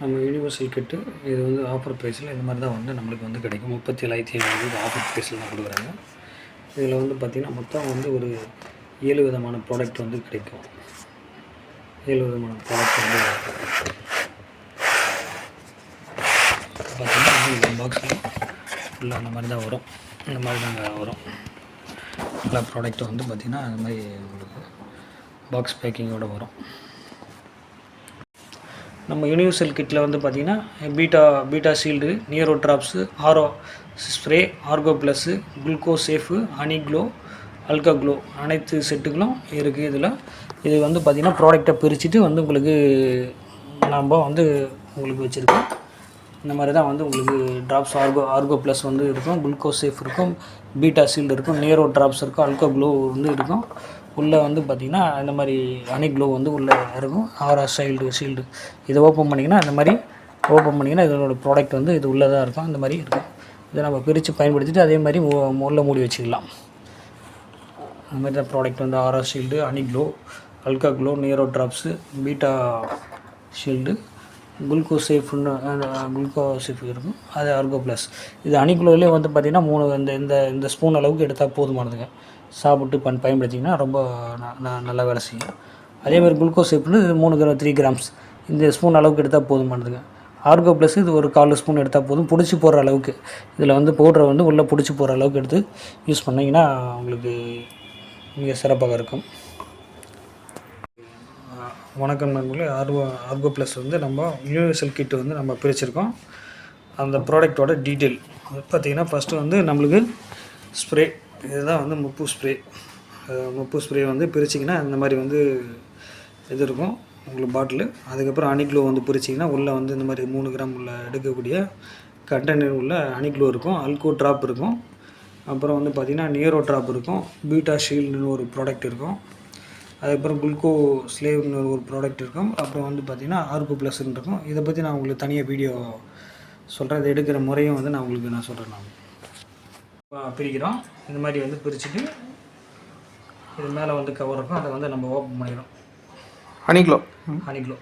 நம்ம யூனிவர்சல் கிட்டு இது வந்து ஆஃபர் ப்ரைஸில் இந்த மாதிரி தான் வந்து நம்மளுக்கு வந்து கிடைக்கும். முப்பத்தி ஏழாயிரத்தி ஐநூறு ஆஃபர் ப்ரைஸில் தான் கொடுக்குறாங்க. இதில் வந்து பார்த்திங்கன்னா மொத்தம் வந்து ஒரு ஏழு விதமான ப்ராடக்ட் வந்து கிடைக்கும். ஏழு விதமான ப்ராடக்ட் வந்து பார்த்திங்கன்னா இந்த பாக்ஸில் ஃபுல்லாக அந்த மாதிரி தான் வரும். இந்த மாதிரி தான் வரும். எல்லா ப்ராடக்ட்டும் வந்து பார்த்திங்கன்னா அந்த மாதிரி உங்களுக்கு பாக்ஸ் பேக்கிங்கோடு வரும். நம்ம யூனிவர்சல் கிட்டில் வந்து பார்த்திங்கன்னா beta beta shield neuro drops aura spray argo plus gluco safe honey glow alka glow அனைத்து செட்டுகளும் இருக்குது இதில். இது வந்து பார்த்திங்கன்னா ப்ராடக்டை பிரிச்சுட்டு வந்து உங்களுக்கு நம்ம வந்து உங்களுக்கு வச்சுருக்கோம். இந்த மாதிரி தான் வந்து உங்களுக்கு ட்ராப்ஸ் ஆர்கோ ஆர்கோ ப்ளஸ் வந்து இருக்கும். குளுக்கோ சேஃப் இருக்கும். பீட்டா ஷீல்டு இருக்கும். நேரோ ட்ராப்ஸ் இருக்கும். அல்கோ க்ளோ வந்து இருக்கும். உள்ளே வந்து பார்த்திங்கன்னா இந்த மாதிரி அணி க்ளோ வந்து உள்ளே இருக்கும். ஆரா சைல்டு ஷீல்டு இதை ஓப்பன் பண்ணிங்கன்னா இந்த மாதிரி ஓப்பன் பண்ணிங்கன்னா இதனோட ப்ராடக்ட் வந்து இது உள்ளே தான் இருக்கும். இந்த மாதிரி இருக்கும். இதை நம்ம பிரித்து பயன்படுத்திட்டு அதே மாதிரி மு- மூடி வச்சுக்கலாம். அந்த மாதிரி தான் ப்ராடக்ட் வந்து ஆரா ஷீல்டு அணி glow alka glow neuro drops beta shield gluco சேஃப்னு gluco safe இருக்கும். அது ஆர்கோ ப்ளஸ் இது அணிக்குள்ளே வந்து பார்த்திங்கன்னா மூணு இந்த இந்த இந்த ஸ்பூன் அளவுக்கு எடுத்தால் போதுமானதுங்க. சாப்பிட்டு பண் பயன்படுத்திங்கன்னா ரொம்ப ந- ந- நல்லா வேலை செய்யும். அதே மாதிரி குளுக்கோஸ் சேஃப்னு இது மூணு கிராம் த்ரீ கிராம்ஸ் இந்த ஸ்பூன் அளவுக்கு எடுத்தால் போதுமானதுங்க ஆர்கோ ப்ளஸ் இது ஒரு கால் ஸ்பூன் எடுத்தால் போதும். பிடிச்சி போடுற அளவுக்கு. இதில் வந்து பவுடரை வந்து உள்ளே பிடிச்சி போடுற அளவுக்கு எடுத்து யூஸ் பண்ணிங்கன்னா உங்களுக்கு மிக சிறப்பாக இருக்கும். வணக்கம் நண்பர்களே. ஆர்கோ ஆர்கோ ப்ளஸ் வந்து நம்ம யூனிவர்சல் கிட் வந்து நம்ம பிரிச்சிருக்கோம். அந்த ப்ராடக்டோட டீட்டெயில் பார்த்திங்கன்னா ஃபஸ்ட்டு வந்து நம்மளுக்கு ஸ்ப்ரே இதுதான் வந்து முப்பு ஸ்ப்ரே. முப்பு ஸ்ப்ரே வந்து பிரிச்சிங்கன்னா இந்த மாதிரி வந்து இது இருக்கும் உங்களுக்கு பாட்டிலு. அதுக்கப்புறம் அணிக்ளோ வந்து பிரிச்சிங்கன்னா உள்ளே வந்து இந்த மாதிரி மூணு கிராம் உள்ள எடுக்கக்கூடிய கண்டெய்னர் உள்ள அணிக்ளோ இருக்கும். அல்கோ ட்ராப் இருக்கும். அப்புறம் வந்து பார்த்திங்கன்னா நியரோ ட்ராப் இருக்கும். பீட்டா ஷீல்டுன்னு ஒரு ப்ராடக்ட் இருக்கும். அதுக்கப்புறம் குளுக்கோ ஸ்லேவ்னு ஒரு ப்ராடக்ட் இருக்கும். அப்புறம் வந்து பார்த்திங்கன்னா ஆர்கோ ப்ளஸ்ன்னு இருக்கும். இதை பற்றி நான் உங்களுக்கு தனியாக வீடியோ சொல்கிறேன் இதை எடுக்கிற முறையும் வந்து நான் உங்களுக்கு நான் சொல்கிறேன் நான். பிரிக்கிறோம். இந்த மாதிரி வந்து பிரிச்சுட்டு இது மேலே வந்து கவர் இருக்கும். அதை வந்து நம்ம ஓப்பன் பண்ணிடுறோம். அணிக்லோ. ஹனிக்ளோ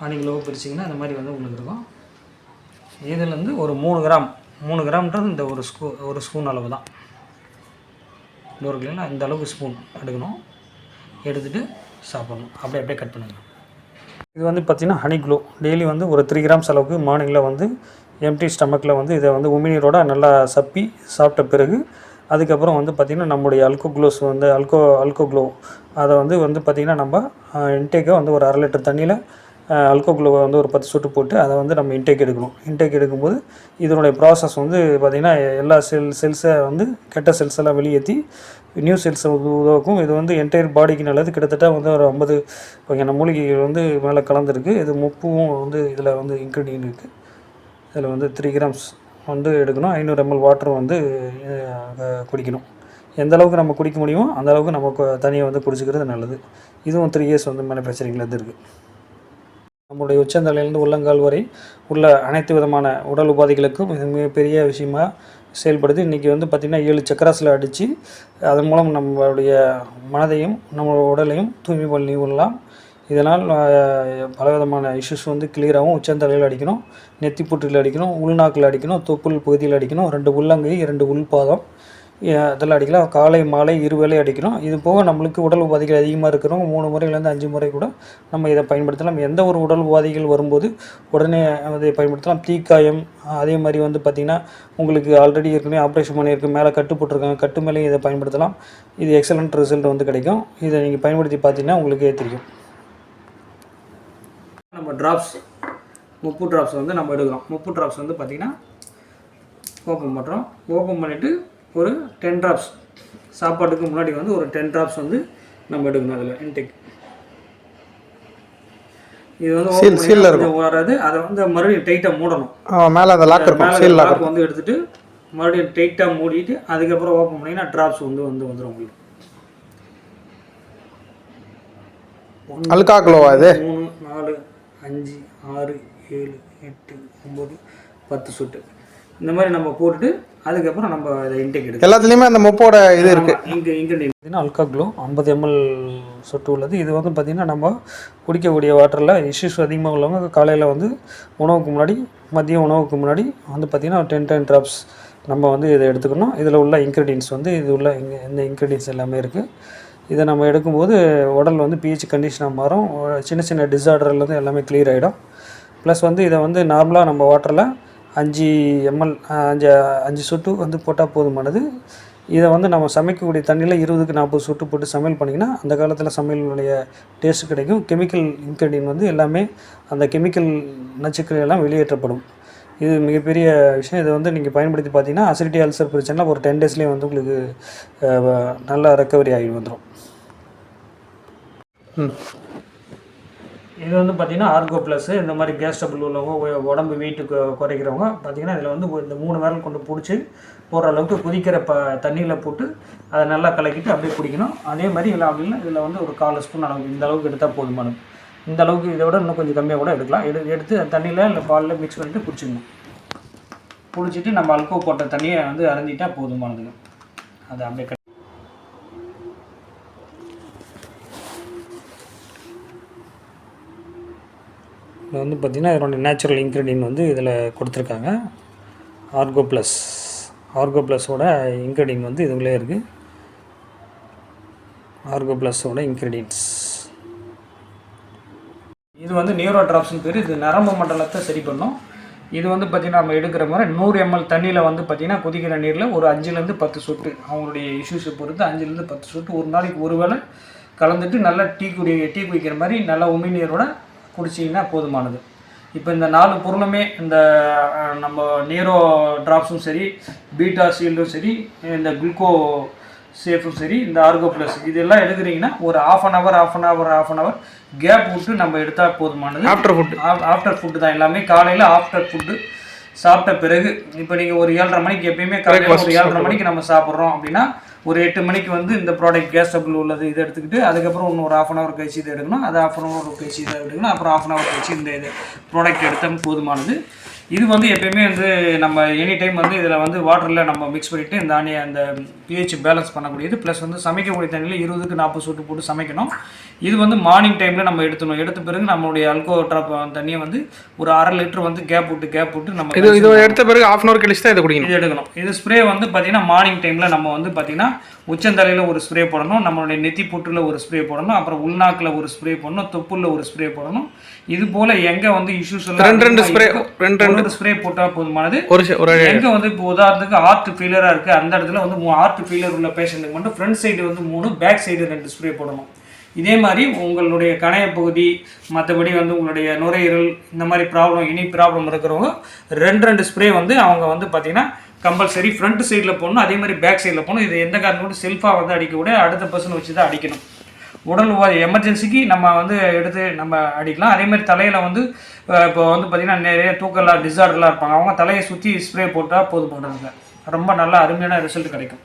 ஹனிக்ளோ பிரிச்சிங்கன்னா இந்த மாதிரி வந்து உங்களுக்கு இருக்கும். இதுலேருந்து ஒரு மூணு கிராம். மூணு கிராம்ன்றது இந்த ஒரு ஸ்பூ ஒரு ஸ்பூன் அளவு தான் இந்த ஒரு கிலோனா இந்த அளவுக்கு ஸ்பூன் எடுக்கணும். எடுத்துகிட்டு சாப்பிடணும். அப்படியே அப்படியே கட் பண்ணுங்கள் இது வந்து பார்த்திங்கன்னா ஹனி க்ளோ டெய்லி வந்து ஒரு த்ரீ கிராம்ஸ் அளவுக்கு மார்னிங்கில் வந்து எம்டி ஸ்டமக்கில் வந்து இதை வந்து உமிநீரோட நல்லா சப்பி சாப்பிட்ட பிறகு அதுக்கப்புறம் வந்து பார்த்திங்கன்னா நம்முடைய அல்கோ க்ளோஸ் வந்து அல்கோ அல்கோ க்ளோ அதை வந்து வந்து பார்த்திங்கன்னா நம்ம இன்டேக்கை வந்து ஒரு அரை லிட்டர் தண்ணியில் அல்கோகுளோவை வந்து ஒரு பத்து சொட்டு போட்டு அதை வந்து நம்ம இன்டேக் எடுக்கணும். இன்டேக் எடுக்கும்போது இதனுடைய ப்ராசஸ் வந்து பார்த்திங்கன்னா எல்லா செல் செல்ஸை வந்து கெட்ட செல்ஸ் எல்லாம் வெளியேற்றி நியூ செல்ஸை உதவுக்கும் இது வந்து என்டையர் பாடிக்கு நல்லது. கிட்டத்தட்ட வந்து ஒரு ஐம்பது வகையான மூலிகைகள் வந்து மேலே கலந்துருக்கு. இது முப்பும் வந்து இதில் வந்து இன்க்ரீடியன்ட் இருக்குது இதில் வந்து த்ரீ கிராம்ஸ் வந்து எடுக்கணும். ஐநூறு எம்எல் வாட்டர் வந்து குடிக்கணும். எந்த அளவுக்கு நம்ம குடிக்க முடியுமோ அந்த அளவுக்கு நம்ம கு- தண்ணியை வந்து குடிச்சிக்கிறது நல்லது. இதுவும் த்ரீ இயர்ஸ் வந்து மேனுஃபேக்சரிங்கில் இருக்குது நம்முடைய உச்சந்தலையிலிருந்து உள்ளங்கால் வரை உள்ள அனைத்து விதமான உடல் உபாதைகளுக்கும் இது மிகப்பெரிய விஷயமா செயல்படுது. இன்றைக்கி வந்து பார்த்திங்கன்னா ஏழு சக்கராசில் அடித்து அதன் மூலம் நம்மளுடைய மனதையும் நம்ம உடலையும் தூய்மை பண்ணி கொள்ளலாம். இதனால் பலவிதமான இஷ்யூஸ் வந்து கிளியராகவும் உச்சந்தலையில் அடிக்கணும் நெத்தி புற்றில் அடிக்கணும் உள்நாக்கில் அடிக்கணும் தொப்புள் பகுதியில் அடிக்கணும் ரெண்டு உள்ளங்கை இரண்டு உள்பாதம் இதெல்லாம் அடிக்கலாம். காலை மாலை இருவேளை அடிக்கணும் இது போக நம்மளுக்கு உடல் உபாதைகள் அதிகமாக இருக்கிறவங்க மூணு முறையிலேருந்து அஞ்சு முறை கூட நம்ம இதை பயன்படுத்தலாம். எந்த ஒரு உடல் உபாதைகள் வரும்போது உடனே அதை பயன்படுத்தலாம். தீக்காயம் அதே மாதிரி வந்து பார்த்திங்கன்னா உங்களுக்கு ஆல்ரெடி ஏற்கனவே ஆப்ரேஷன் பண்ணியிருக்கு. மேலே கட்டு போட்டிருக்காங்க. கட்டு மேலேயும் இதை பயன்படுத்தலாம். இது எக்ஸலண்ட் ரிசல்ட் வந்து கிடைக்கும். இதை நீங்கள் பயன்படுத்தி பார்த்தீங்கன்னா உங்களுக்கே தெரியும். நம்ம ட்ராப்ஸ் முப்பு ட்ராப்ஸ் வந்து நம்ம எடுக்கிறோம். முப்பு ட்ராப்ஸ் வந்து பார்த்திங்கன்னா ஓப்பன் பண்ணுறோம் ஓப்பன் பண்ணிவிட்டு ஒரு டென் ட்ராப்ஸ் சாப்பாட்டுக்கு முன்னாடி வந்து ஒரு டென் ட்ராப்ஸ் வந்து நம்ம எடுக்கணும் அதில் இன்டேக் இது வந்து Seal- open seal ல பண்ணி கொஞ்சம் வராது. அதை வந்து மறுபடியும் டைட்டாக மூடணும். மேலே அந்த லாக் இருக்கும் சீல் லாக் வந்து எடுத்துட்டு மறுபடியும் டைட்டாக மூடிட்டு அதுக்கப்புறம் ஓப்பன் பண்ணிங்கன்னா ட்ராப்ஸ் வந்து வந்து வந்துடும் உங்களுக்கு. அல்கா க்ளோவா இது? மூணு நாலு அஞ்சு ஆறு ஏழு எட்டு ஒம்பது பத்து சொட்டு. இந்த மாதிரி நம்ம போட்டுட்டு அதுக்கப்புறம் நம்ம இதை இன்டேக் எல்லாத்துலேயுமே அந்த மொப்போட இது இருக்கு. இங்கே இன்க்ரீடியன்ட் பார்த்தீங்கன்னா அல்கா க்ளோ ஐம்பது எம்எல் சொட்டு உள்ளது. இது வந்து பார்த்திங்கன்னா நம்ம குடிக்கக்கூடிய வாட்டரில் இஷ்யூஸ் அதிகமாக உள்ளவங்க காலையில் வந்து உணவுக்கு முன்னாடி மதியம் உணவுக்கு முன்னாடி வந்து பார்த்திங்கன்னா டென் டென் ட்ராப்ஸ் நம்ம வந்து இதை எடுத்துக்கணும். இதில் உள்ள இன்க்ரீடியன்ஸ் வந்து இது உள்ள இங்கே இந்த இன்க்ரீடியன்ஸ் எல்லாமே இருக்குது இதை நம்ம எடுக்கும்போது உடல் வந்து பிஹெச் கண்டிஷனாக மாறும். சின்ன சின்ன டிசார்டர்லேருந்து எல்லாமே clear ஆகிடும் ப்ளஸ் வந்து இதை வந்து நார்மலாக நம்ம வாட்டரில் அஞ்சு எம்எல் அஞ்சு அஞ்சு சொட்டு வந்து போட்டால் போதுமானது. இதை வந்து நம்ம சமைக்கக்கூடிய தண்ணியில் இருபதுக்கு நாற்பது சொட்டு போட்டு சமையல் பண்ணிங்கன்னா அந்த காலத்தில் சமையலுடைய டேஸ்ட் கிடைக்கும். கெமிக்கல் இன்க்ரீடியன்ட் வந்து எல்லாமே அந்த கெமிக்கல் நச்சுக்கள் எல்லாம் வெளியேற்றப்படும். இது மிகப்பெரிய விஷயம். இதை வந்து நீங்கள் பயன்படுத்தி பார்த்தீங்கன்னா அசிடிட்டி அல்சர் பிரச்சனை ஒரு டென் டேஸ்லேயே வந்து உங்களுக்கு நல்லா ரெக்கவரி ஆகி வந்துடும் ம். இது வந்து பார்த்தீங்கன்னா ஆர்கோ ப்ளஸ் இந்த மாதிரி கேஸ் டபுள் உள்ளவங்க உடம்பு வீட்டுக்கு குறைக்கிறவங்க பார்த்தீங்கன்னா இதில் வந்து இந்த மூணு விரல் கொண்டு பிடிச்சி போகிற அளவுக்கு கொதிக்கிற ப தண்ணியில் போட்டு அதை நல்லா கலக்கிட்டு அப்படியே குடிக்கணும். அதே மாதிரி இல்லை அப்படின்னா இதில் வந்து ஒரு கால் ஸ்பூன் அளவுக்கு இந்த அளவுக்கு எடுத்தால் போதுமானது இந்த அளவுக்கு இதை விட இன்னும் கொஞ்சம் கம்மியாக கூட எடுக்கலாம். எடு எடுத்து தண்ணியில் இல்லை பாலில் மிக்ஸ் பண்ணிட்டு குடிச்சிக்கணும். குடிச்சிட்டு நம்ம அல்கோ போட்ட தண்ணியை வந்து அரைஞ்சிட்டா போதுமானதுங்க. அதை அப்படியே இது வந்து பார்த்திங்கன்னா இதனோட நேச்சுரல் இன்க்ரீடியன்ட் வந்து இதில் கொடுத்துருக்காங்க. ஆர்கோ ப்ளஸ் ஆர்கோ ப்ளஸோட இன்க்ரீடியன்ட் வந்து இதுக்குள்ளே இருக்குது ஆர்கோ ப்ளஸோட இன்க்ரீடியன்ட்ஸ் இது வந்து நியூரோ ட்ராப்ஸ்னு பேர். இது நரம்பு மண்டலத்தை சரி பண்ணும். இது வந்து பார்த்திங்கன்னா நம்ம எடுக்கிற மாதிரி நூறு எம்எல் தண்ணியில் வந்து பார்த்திங்கன்னா கொதிக்கிற நீரில் ஒரு அஞ்சுலேருந்து பத்து சொட்டு. அவங்களுடைய இஷ்யூஸை பொறுத்து அஞ்சுலேருந்து பத்து சொட்டு. ஒரு நாளைக்கு ஒரு வேளை கலந்துட்டு நல்லா டீ குடி டீ குடிக்கிற மாதிரி நல்லா உமிழ்நீரோட குடிச்சிங்கன்னா போதுமானது. இப்போ இந்த நாலு பொருளுமே இந்த நம்ம நீரோ ட்ராப்ஸும் சரி பீட்டா ஷீல்டும் சரி இந்த குளுக்கோ சேஃபும் சரி இந்த ஆர்கோ ப்ளஸ் இதெல்லாம் எடுக்கிறீங்கன்னா ஒரு half an hour half an hour half an hour gap விட்டு நம்ம எடுத்தால் போதுமானது. ஆஃப்டர் ஃபுட் ஆஃப்டர் ஃபுட்டு தான் எல்லாமே. காலையில் ஆஃப்டர் ஃபுட்டு சாப்பிட்ட பிறகு இப்போ நீங்கள் ஒரு ஏழரை மணிக்கு எப்பயுமே காலையில் ஒரு ஏழரை மணிக்கு நம்ம சாப்பிட்றோம் அப்படின்னா ஒரு எட்டு மணிக்கு வந்து இந்த ப்ராடக்ட் கேஸ் டபுள் உள்ளது இதை எடுத்துக்கிட்டு அதுக்கப்புறம் இன்னும் ஒரு ஆஃப் அன் ஹவர் கழிச்சு இதை எடுக்கணும். அது ஆஃப் அன் ஹவர் கழிச்சு இதை எடுக்கணும். அப்புறம் ஆஃப் அன் ஹவர் கழிச்சு இந்த இது ப்ராடக்ட் எடுத்தால் போதுமானது. இது வந்து எப்பயுமே வந்து நம்ம எனி டைம் வந்து இதில் வந்து வாட்டரில் நம்ம மிக்ஸ் பண்ணிவிட்டு இந்த ஆணியை அந்த பிஹெச் பேலன்ஸ் பண்ணக்கூடியது. ப்ளஸ் வந்து சமைக்கக்கூடிய தண்ணியில் இருபதுக்கு நாற்பது சொட்டு போட்டு சமைக்கணும். இது வந்து மார்னிங் டைமில் நம்ம எடுத்துணும். எடுத்த பிறகு நம்மளுடைய அல்கோ ட்ராப் தண்ணியை வந்து ஒரு அரை லிட்டர் வந்து கேப் விட்டு கேப் விட்டு நம்ம இது இது எடுத்த பிறகு ஆஃப் அன் ஹவர் கழிச்சு தான் இதை குடிக்கணும். இது எடுக்கணும். இது ஸ்ப்ரே வந்து பார்த்தீங்கன்னா மார்னிங் டைமில் நம்ம வந்து பார்த்தீங்கன்னா உச்சந்தலையில் ஒரு ஸ்ப்ரே போடணும். நம்மளுடைய நெத்தி புற்றில் ஒரு ஸ்ப்ரே போடணும். அப்புறம் உள்நாக்கில் ஒரு ஸ்ப்ரே போடணும். தொப்புளில் ஒரு ஸ்ப்ரே போடணும். இது போல் எங்கே வந்து இஷ்யூஸ் ரெண்டு ரெண்டு இருக்கோ, ரெண்டு ஒரு ஸ்ப்ரே போட்டால் போதுமானது. ஒரு ஒரு எங்கே வந்து இப்போ உதாரணத்துக்கு ஹார்ட் ஃபெயிலியராக இருக்குது அந்த இடத்துல வந்து ஹார்ட் ஃபெயிலியர் உள்ள பேஷண்ட்டுக்கு மட்டும் ஃப்ரண்ட் சைடு வந்து மூணு பேக் சைடு ரெண்டு ஸ்ப்ரே போடணும். இதே மாதிரி உங்களுடைய கணைய பகுதி மற்றபடி வந்து உங்களுடைய நுரையீரல் இந்த மாதிரி ப்ராப்ளம் இனி ப்ராப்ளம் இருக்கிறவங்க ரெண்டு ரெண்டு ஸ்ப்ரே வந்து அவங்க வந்து பார்த்தீங்கன்னா கம்பல்சரி ஃப்ரண்ட் சைடில் போடணும் அதே மாதிரி பேக் சைடில் போடணும். இது எந்த காரணம் செல்ஃபாக வந்து அடிக்க விட அடுத்த பர்சன் வச்சு தான் அடிக்கணும். உடல் உபாதை எமர்ஜென்சிக்கு நம்ம வந்து எடுத்து நம்ம அடிக்கலாம். அதேமாதிரி தலையில் வந்து இப்போ வந்து பார்த்திங்கன்னா நிறைய தூக்கம்லாம் டிசார்டர்லாம் இருப்பாங்க. அவங்க தலையை சுற்றி ஸ்ப்ரே போட்டால் போது போடுறாங்க ரொம்ப நல்லா அருமையான ரிசல்ட் கிடைக்கும்.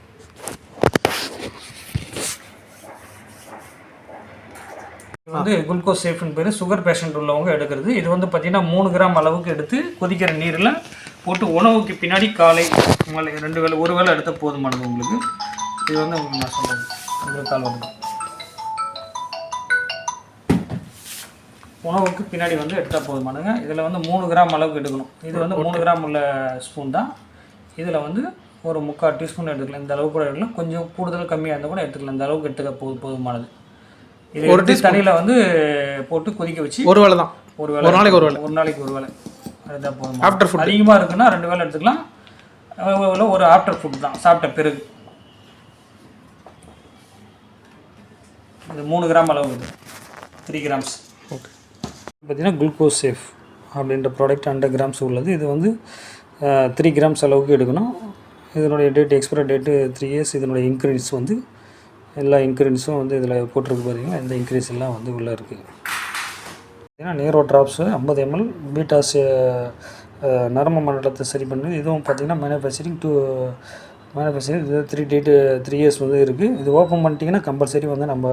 இது வந்து குளுக்கோஸ் சேஃப்னு பேர். சுகர் பேஷண்ட் உள்ளவங்க எடுக்கிறது. இது வந்து பார்த்திங்கன்னா மூணு கிராம் அளவுக்கு எடுத்து கொதிக்கிற நீரில் போட்டு உணவுக்கு பின்னாடி காலை உங்களுக்கு ரெண்டு வேளை ஒரு வேளை எடுத்தால் போதுமானது உங்களுக்கு. இது வந்து உங்களுக்கு நான் சொல்கிறேன் உங்களுக்கு கால் வந்து உணவுக்கு பின்னாடி வந்து எடுத்தால் போதுமானங்க இதில் வந்து மூணு கிராம் அளவுக்கு எடுக்கணும். இது வந்து மூணு கிராம் உள்ள ஸ்பூன் தான். இதில் வந்து ஒரு முக்கால் டீஸ்பூன் எடுத்துக்கலாம். இந்த அளவுக்கு கூட எடுக்கலாம். கொஞ்சம் கூடுதல் கம்மியாக இருந்தால் கூட எடுத்துக்கலாம். இந்த அளவுக்கு எடுத்துக்க போது போதுமானது. இது ஒரு தண்ணியில் வந்து போட்டு கொதிக்க வச்சு ஒரு வேளை தான். ஒரு வேளை ஒரு நாளைக்கு ஒரு வேளை. ஒரு நாளைக்கு ஒரு வேளை. அதுதான் போதும் ஆஃப்டர் ஃபுட் அதிகமாக இருக்குன்னா ரெண்டு வேளை எடுத்துக்கலாம். ஒரு ஆஃப்டர் ஃபுட் தான். சாப்பிட்ட பிறகு. இது மூணு கிராம் அளவு இது. த்ரீ கிராம்ஸ் பார்த்தீங்கன்னா குளுக்கோஸ் சேஃப் அப்படின்ற ப்ராடக்ட் ஹண்ட்ரட் கிராம்ஸ் உள்ளது. இது வந்து த்ரீ கிராம்ஸ் அளவுக்கு எடுக்கணும். இதனுடைய date expiry date three years இதனுடைய இன்க்ரீன்ஸ் வந்து எல்லா இன்க்ரீடியன்ஸும் வந்து இதில் போட்டிருக்கு பார்த்தீங்கன்னா இந்த இன்க்ரீஸ் எல்லாம் வந்து உள்ளே இருக்குது ஏன்னா நேரோ ட்ராப்ஸு ஐம்பது எம்எல் பீட்டாஸ் நரம்பு மண்டலத்தை சரி பண்ணுது. இதுவும் பார்த்தீங்கன்னா மேனுஃபேக்சரிங் டூ மேனுஃபேக்சரிங் இது த்ரீ டேட்டு த்ரீ இயர்ஸ் வந்து இருக்குது இது ஓப்பன் பண்ணிட்டீங்கன்னா கம்பல்சரி வந்து நம்ம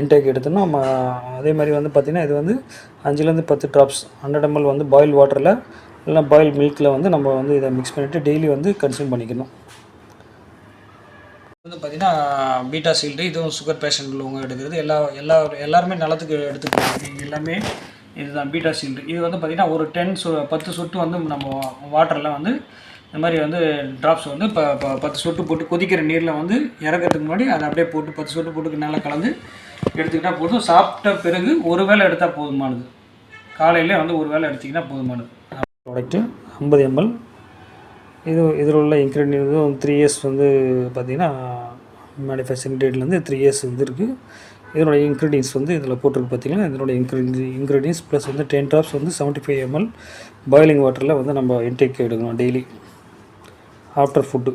இன்டேக் எடுத்தோம்னா நம்ம அதே மாதிரி வந்து பார்த்திங்கன்னா இது வந்து அஞ்சுலேருந்து பத்து ட்ராப்ஸ் ஹண்ட்ரட் எம்எல் வந்து பாயில் வாட்டரில் இல்லைனா பாயில் மில்கில் வந்து நம்ம வந்து இதை மிக்ஸ் பண்ணிவிட்டு டெய்லி வந்து கன்சியூம் பண்ணிக்கணும். வந்து பார்த்திங்கன்னா பீட்டா சீல்டு இதுவும் சுகர் பேஷண்ட் உள்ளவங்க எடுக்கிறது. எல்லா எல்லா எல்லாருமே நலத்துக்கு எடுத்துக்கிறாங்க எல்லாமே இதுதான் பீட்டா சீல்டு இது வந்து பார்த்திங்கன்னா ஒரு டென் சொ பத்து சொட்டு வந்து நம்ம வாட்டரில் வந்து இந்த மாதிரி வந்து ட்ராப்ஸ் வந்து இப்போ பத்து சொட்டு போட்டு கொதிக்கிற நீரில் வந்து இறக்கிறதுக்கு முன்னாடி அதை அப்படியே போட்டு பத்து சொட்டு போட்டு நல்லா கலந்து எடுத்துக்கிட்டால் போதும். சாப்பிட்ட பிறகு ஒரு வேளை எடுத்தால் போதுமானது. காலையிலே வந்து ஒரு வேளை எடுத்திங்கன்னா போதுமானது. ப்ராடக்ட்டு ஐம்பது எம்எல் இது இதில் உள்ள இன்க்ரீடியன்ஸும் த்ரீ இயர்ஸ் வந்து பார்த்திங்கன்னா மேனுஃபேக்சரிங் டேட்லேருந்து த்ரீ இயர்ஸ் வந்து இருக்குது இதனோட இன்க்ரீடியன்ஸ் வந்து இதில் போட்டிருக்கு பார்த்தீங்கன்னா இதனோட இன்க்ரீடி இன்க்ரீடியன்ஸ் ப்ளஸ் வந்து டென் ட்ராப்ஸ் வந்து செவன்ட்டி ஃபைவ் எம்எல் பாயிலிங் வாட்டரில் வந்து நம்ம இன்டேக் எடுக்கணும் டெய்லி ஆஃப்டர் ஃபுட்டு.